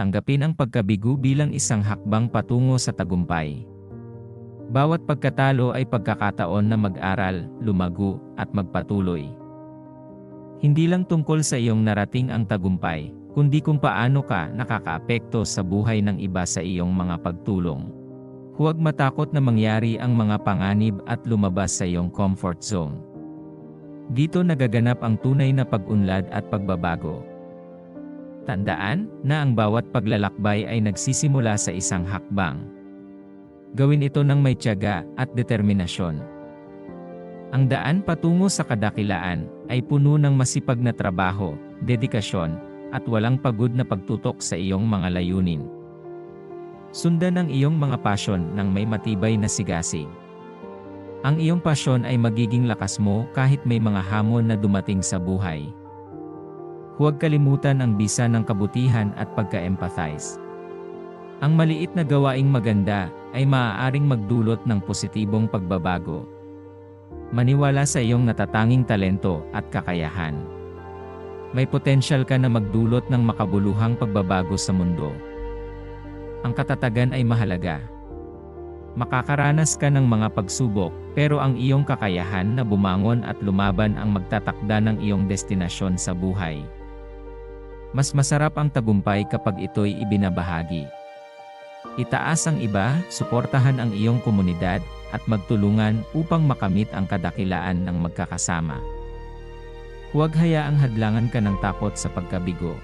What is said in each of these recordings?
tanggapin ang pagkabigo bilang isang hakbang patungo sa tagumpay. Bawat pagkatalo ay pagkakataon na mag-aral, lumago, at magpatuloy. Hindi lang tungkol sa iyong narating ang tagumpay, kundi kung paano ka nakakaapekto sa buhay ng iba sa iyong mga pagtulong. Huwag matakot na mangyari ang mga panganib at lumabas sa iyong comfort zone. Dito nagaganap ang tunay na pag-unlad at pagbabago. Tandaan na ang bawat paglalakbay ay nagsisimula sa isang hakbang. Gawin ito ng may tiyaga at determinasyon. Ang daan patungo sa kadakilaan ay puno ng masipag na trabaho, dedikasyon, at walang pagod na pagtutok sa iyong mga layunin. Sundan ang iyong mga pasyon ng may matibay na sigasig. Ang iyong pasyon ay magiging lakas mo kahit may mga hamon na dumating sa buhay. Huwag kalimutan ang bisa ng kabutihan at pagka-empathize. Ang maliit na gawaing maganda ay maaaring magdulot ng positibong pagbabago. Maniwala sa iyong natatanging talento at kakayahan. May potensyal ka na magdulot ng makabuluhang pagbabago sa mundo. Ang katatagan ay mahalaga. Makakaranas ka ng mga pagsubok, pero ang iyong kakayahan na bumangon at lumaban ang magtatakda ng iyong destinasyon sa buhay. Mas masarap ang tagumpay kapag ito'y ibinabahagi. Itaas ang iba, suportahan ang iyong komunidad, at magtulungan upang makamit ang kadakilaan ng magkakasama. Huwag hayaang hadlangan ka ng takot sa pagkabigo.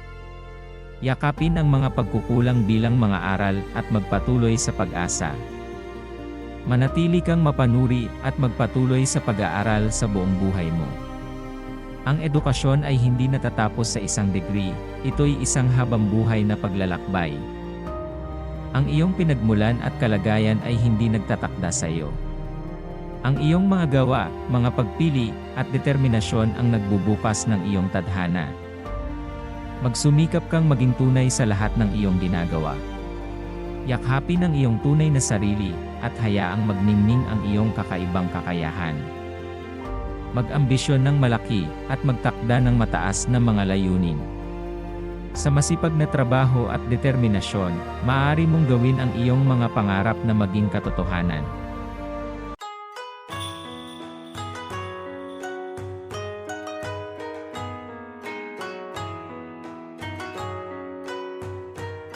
Yakapin ang mga pagkukulang bilang mga aral at magpatuloy sa pag-asa. Manatili kang mapanuri at magpatuloy sa pag-aaral sa buong buhay mo. Ang edukasyon ay hindi natatapos sa isang degree, ito'y isang habang buhay na paglalakbay. Ang iyong pinagmulan at kalagayan ay hindi nagtatakda sa iyo. Ang iyong mga gawa, mga pagpili, at determinasyon ang nagbubukas ng iyong tadhana. Magsumikap kang maging tunay sa lahat ng iyong ginagawa. Yakhapin ang iyong tunay na sarili, at hayaang magningning ang iyong kakaibang kakayahan. Mag-ambisyon ng malaki, at magtakda ng mataas na mga layunin. Sa masipag na trabaho at determinasyon, maaari mong gawin ang iyong mga pangarap na maging katotohanan.